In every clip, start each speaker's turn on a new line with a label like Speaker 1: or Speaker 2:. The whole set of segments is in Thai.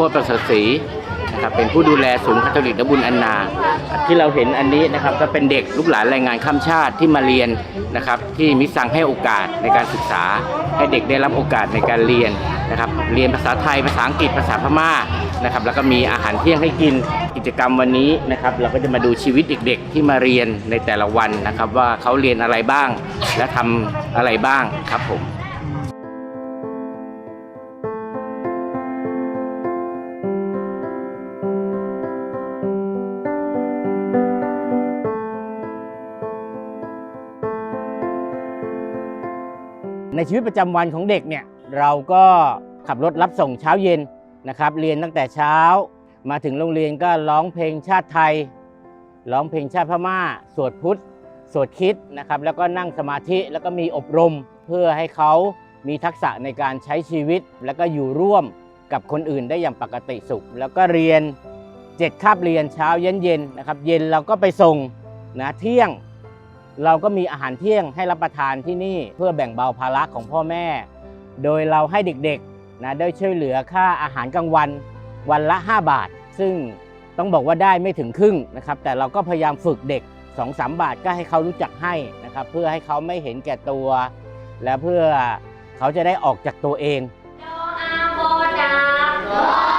Speaker 1: พธประเสริฐศรีนะครับเป็นผู้ดูแลศูนย์คาทอลิกนบุญอันนา ที่เราเห็นอันนี้นะครับก็เป็นเด็กลูกหลานแรงงานข้ามชาติที่มาเรียนนะครับที่มิสซังให้โอกาสในการศึกษา ให้เด็กได้รับโอกาสในการเรียนนะครับเรียนภาษาไทยภาษาอังกฤษภาษาพม่านะครับแล้วก็มีอาหารเที่ยงให้กินกิจกรรมวันนี้นะครับเราก็จะมาดูชีวิตเด็กๆ ที่มาเรียนในแต่ละวันนะครับว่าเขาเรียนอะไรบ้าง และทำอะไรบ้างครับผม ในชีวิตประจำวันของเด็กเนี่ยเราก็ขับรถรับส่งเช้าเย็นนะครับเรียนตั้งแต่เช้า มาถึงโรงเรียนก็ร้องเพลงชาติไทย ร้องเพลงชาติพม่า สวดพุทธสวดคิดนะครับแล้วก็นั่งสมาธิแล้วก็มีอบรมเพื่อให้เขามีทักษะในการใช้ชีวิต แล้วก็อยู่ร่วมกับคนอื่นได้อย่างปกติสุข แล้วก็เรียนเจ็ดคาบเรียนเช้าเย็นเย็นนะครับเย็นเราก็ไปส่งนะเที่ยง เราก็มีอาหารเที่ยงให้รับประทานที่นี่เพื่อแบ่งเบาภาระของพ่อแม่ โดยเราให้เด็กๆนะได้ช่วยเหลือค่าอาหารกลางวันวันละ 5 บาท ซึ่งต้องบอกว่าได้ไม่ถึงครึ่งนะครับ แต่เราก็พยายามฝึกเด็ก 2-3 บาทก็ให้เขารู้จักให้นะครับ เพื่อให้เขาไม่เห็นแก่ตัว และเพื่อเขาจะได้ออกจากตัวเอง
Speaker 2: โออาโบดาโออา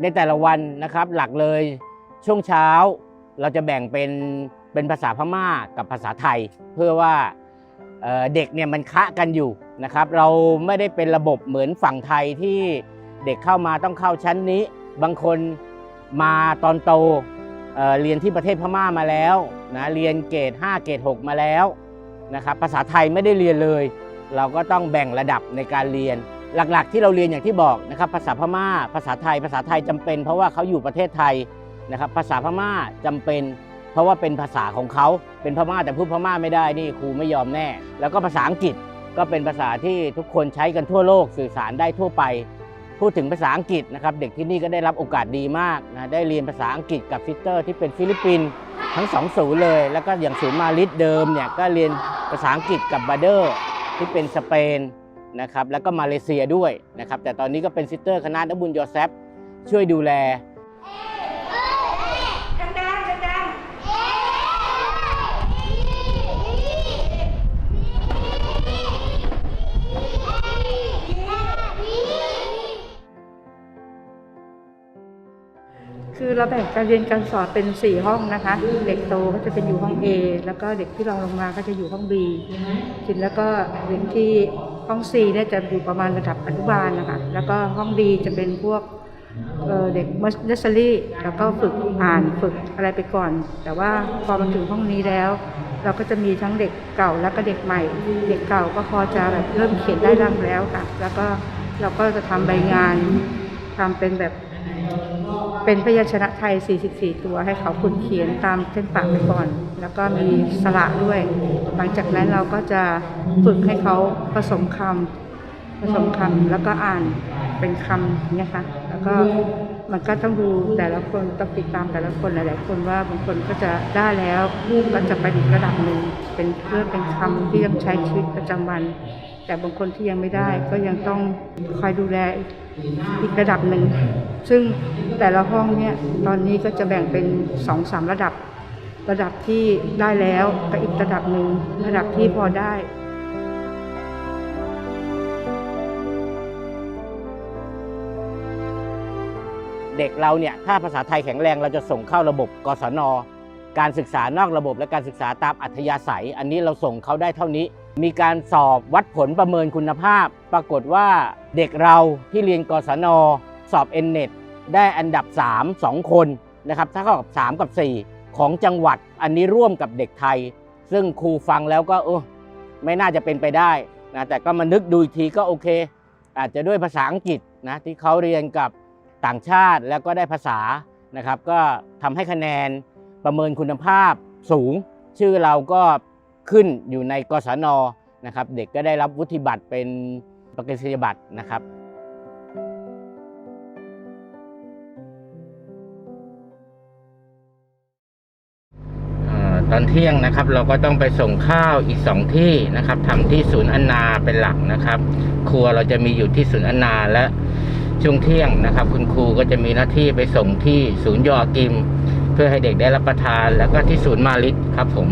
Speaker 1: ในแต่ละวันนะครับหลักเลยช่วงเช้าเราจะแบ่งเป็นเป็นภาษาพม่ากับภาษาไทย เพื่อว่าเเด็กเนี่ยมันคะกันอยู่นะครับ เราไม่ได้เป็นระบบเหมือนฝั่งไทยที่เด็กเข้ามาต้องเข้าชั้นนี้ บางคนมาตอนโตเเรียนที่ประเทศพม่ามาแล้วนะเรียนเกรด5เกรด6 มาแล้วนะครับภาษาไทยไม่ได้เรียนเลย เราก็ต้องแบ่งระดับในการเรียน หลักๆ ที่เราเรียนอย่างที่บอกนะครับภาษาพม่า ภาษาไทย ภาษาไทยจำเป็น เพราะว่าเขาอยู่ประเทศไทยนะครับ ภาษาพม่าจำเป็น เพราะว่าเป็นภาษาของเขาเป็นพม่าแต่พูดพม่าไม่ได้นี่ครูไม่ยอมแน่ แล้วก็ภาษาอังกฤษก็เป็นภาษาที่ทุกคนใช้กันทั่วโลกสื่อสารได้ทั่วไป พูดถึงภาษาอังกฤษนะครับเด็กที่นี่ก็ได้รับโอกาสดีมากนะได้เรียนภาษาอังกฤษกับซิสเตอร์ที่เป็นฟิลิปปินส์ทั้งสองศูนย์เลย แล้วก็อย่างศูนย์มาลิดเดิมเนี่ยก็เรียนภาษาอังกฤษกับบาเดอร์ที่เป็นสเปน นะครับแล้วก็มาเลเซียด้วยนะครับแต่ตอนนี้ก็เป็นซิสเตอร์คณะนักบุญยอแซฟช่วยดูแล
Speaker 3: คือเราแบ่งการเรียนการสอนเป็น 4 ห้องนะคะ เด็กโตก็จะเป็นอยู่ห้อง A แล้วก็เด็กที่รองลงมาก็จะอยู่ห้อง B ทีแล้วก็เด็กที่ ห้อง C เนี่ยจะอยู่ประมาณระดับอนุบาลนะคะ แล้วก็ห้อง D จะเป็นพวกเเด็กเนสเซอรี่แล้วก็ฝึกอ่านฝึกอะไรไปก่อน แต่ว่าพอมาถึงห้องนี้แล้ว เราก็จะมีทั้งเด็กเก่าแล้วก็เด็กใหม่ เด็กเก่าก็พอจะแบบเริ่มเขียนได้บ้างแล้วค่ะ แล้วก็เราก็จะทำใบงานทำเป็นแบบ เป็นพยัญชนะไทย 44 ตัวให้เขาคุณเขียนตามเส้นปากไปก่อน แล้วก็มีสระด้วย หลังจากนั้นเราก็จะฝึกให้เขาผสมคำผสมคำแล้วก็อ่านเป็นคำเนี่ยค่ะ แล้วก็มันก็ต้องดูแต่ละคนต้องติดตามแต่ละคนหลายๆคนว่าบางคนก็จะได้แล้วก็จะไปอีกระดับหนึ่งเป็นเพื่อเป็นคำที่ยังใช้ชีวิตประจำวัน แต่บางคนที่ยังไม่ได้ก็ยังต้องคอยดูแลอีกระดับหนึ่ง ซึ่งแต่ละห้องเนี่ยตอนนี้ก็จะแบ่งเป็นสองสามระดับ ระดับที่ได้แล้วกับอีกระดับหนึ่งระดับที่พอได้
Speaker 1: เด็กเราเนี่ยถ้าภาษาไทยแข็งแรงเราจะส่งเข้าระบบกศน การศึกษานอกระบบและการศึกษาตามอัธยาศัย อันนี้เราส่งเขาได้เท่านี้ มีการสอบวัดผลประเมินคุณภาพ ปรากฏว่าเด็กเราที่เรียนกศน สอบ n n e t ได้อันดับ 3 2 คนนะครับถ้าเท่ากับ 3 กับ 4 ของจังหวัดอันนี้ร่วมกับเด็กไทย ซึ่งครูฟังแล้วก็เออไม่น่าจะเป็นไปได้นะแต่ก็มานึกดูอีกทีก็โอเค อาจจะด้วยภาษาอังกฤษนะที่เขาเรียนกับต่างชาติแล้วก็ได้ภาษานะครับ ก็ทำให้คะแนนประเมินคุณภาพสูง ชื่อเราก็ ขึ้นอยู่ในกศนนะครับเด็กก็ได้รับวุฒิบัตรเป็นประกาศนียบัตรนะครับตอนเที่ยงนะครับเราก็ต้องไปส่งข้าวอีกสองที่นะครับทำที่ศูนย์อนนาเป็นหลักนะครับ ครัวเราจะมีอยู่ที่ศูนย์อนนาและช่วงเที่ยงนะครับ คุณครูก็จะมีหน้าที่ไปส่งที่ศูนย์ยอกิม เพื่อให้เด็กได้รับประทาน แล้วก็ที่ศูนย์มาลิตครับผม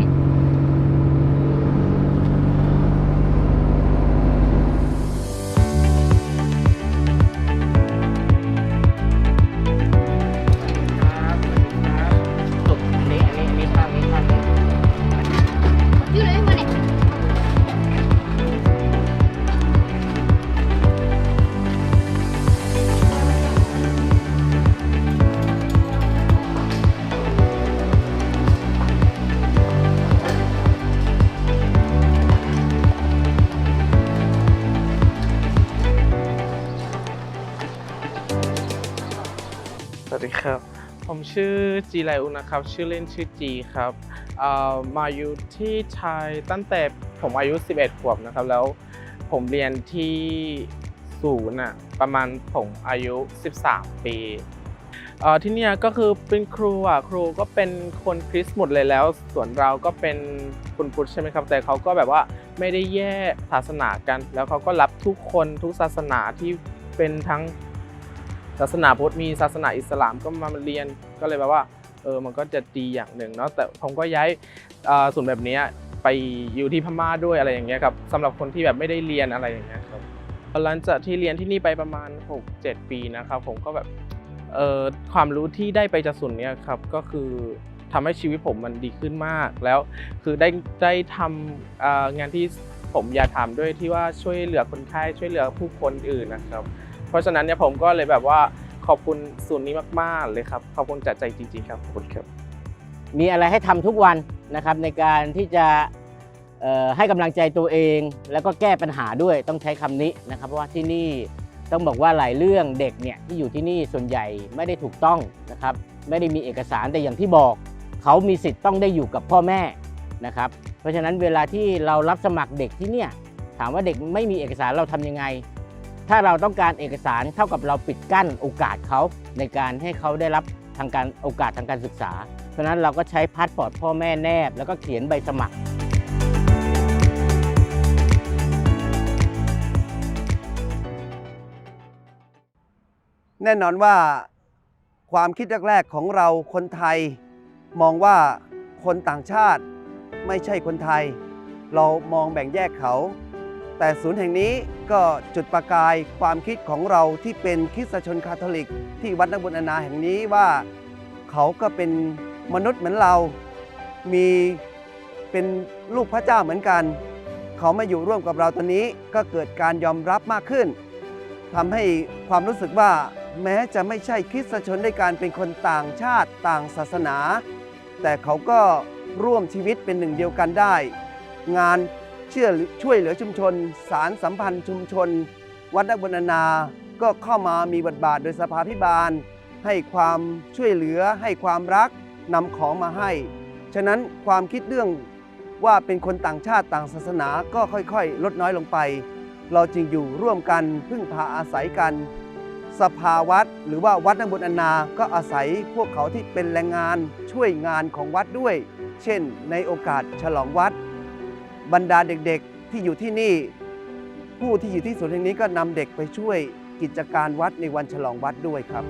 Speaker 4: ผมชื่อจีไลอุนะครับ ชื่อเล่นชื่อจีครับมาอยู่ที่ไทยตั้งแต่ผมอายุ 11 ขวบนะครับ แล้วผมเรียนที่ศูนย์อะประมาณผมอายุ 13 ปีที่นี่ก็คือเป็นครูอะครูก็เป็นคนคริสต์หมดเลยแล้ว ส่วนเราก็เป็นคุณพุทธใช่ไหมครับ แต่เขาก็แบบว่าไม่ได้แยกศาสนากัน แล้วเขาก็รับทุกคนทุกศาสนาที่เป็นทั้ง ศาสนาพุทธมีศาสนาอิสลามก็มาเรียนก็เลยแบบว่าเออมันก็จะดีอย่างหนึ่งเนาะแต่ผมก็ย้ายเอ่อศูนแบบนี้ไปอยู่ที่พม่าด้วยอะไรอย่างเงี้ยครับสำหรับคนที่แบบไม่ได้เรียนอะไรอย่างเงี้ยครับหลังจากที่เรียนที่นี่ไปประมาณ 6-7 ปีนะครับผมก็แบบเออความรู้ที่ได้ไปจากศูนย์เนี้ยครับก็คือทำให้ชีวิตผมมันดีขึ้นมากแล้ว คือได้ได้ทำงานที่ผมอยากทำด้วยที่ว่าช่วยเหลือคนไข้ช่วยเหลือผู้คนอื่นนะครับ เพราะฉะนั้นเนี่ยผมก็เลยแบบว่าขอบคุณศูนย์นี้มาก ๆ เลยครับ ขอบคุณจากใจจริง ๆ ครับขอบคุณครับ
Speaker 1: มีอะไรให้ทำทุกวันนะครับในการที่จะให้กำลังใจตัวเอง แล้วก็แก้ปัญหาด้วยต้องใช้คำนี้นะครับ เพราะว่าที่นี่ต้องบอกว่าหลายเรื่องเด็กเนี่ยที่อยู่ที่นี่ส่วนใหญ่ไม่ได้ถูกต้องนะครับไม่ได้มีเอกสารแต่อย่างที่บอก เขามีสิทธิ์ต้องได้อยู่กับพ่อแม่นะครับ เพราะฉะนั้นเวลาที่เรารับสมัครเด็กที่เนี่ยถามว่าเด็กไม่มีเอกสารเราทำยังไง ถ้าเราต้องการเอกสารเท่ากับเราปิดกั้นโอกาสเขาในการให้เขาได้รับทางการโอกาสทางการศึกษา เพราะนั้นเราก็ใช้พาสปอร์ตพ่อแม่แนบ แล้วก็เขียนใบสมัคร
Speaker 5: แน่นอนว่าความคิดแรกๆของเราคนไทย มองว่าคนต่างชาติไม่ใช่คนไทย เรามองแบ่งแยกเขา แต่ศูนย์แห่งนี้ก็จุดประกายความคิดของเราที่เป็นคริสตชนคาทอลิก ที่วัดนักบุญอานาแห่งนี้ว่าเขาก็เป็นมนุษย์เหมือนเรา มีเป็นลูกพระเจ้าเหมือนกัน เขามาอยู่ร่วมกับเราตอนนี้ก็เกิดการยอมรับมากขึ้นทำให้ความรู้สึกว่าแม้จะไม่ใช่คริสตชนด้วยการเป็นคนต่างชาติต่างศาสนา แต่เขาก็ร่วมชีวิตเป็นหนึ่งเดียวกันได้ งาน ชื่อช่วยเหลือชุมชน สารสัมพันธ์ชุมชน วัดนักบุญนาก็เข้ามามีบทบาทโดยสภาพิบาล ให้ความช่วยเหลือให้ความรักนำของมาให้ ฉะนั้นความคิดเรื่องว่าเป็นคนต่างชาติต่างศาสนาก็ค่อยๆ ลดน้อยลงไป เราจึงอยู่ร่วมกันพึ่งพาอาศัยกัน สภาวัดหรือว่าวัดนักบุญอนา ก็อาศัยพวกเขาที่เป็นแรงงานช่วยงานของวัดด้วย เช่น ในโอกาสฉลองวัด บรรดาเด็กๆที่อยู่ที่นี่ ผู้ที่อยู่ที่ศูนย์แห่งนี้ก็นำเด็กไปช่วยกิจการวัดในวันฉลองวัดด้วยครับ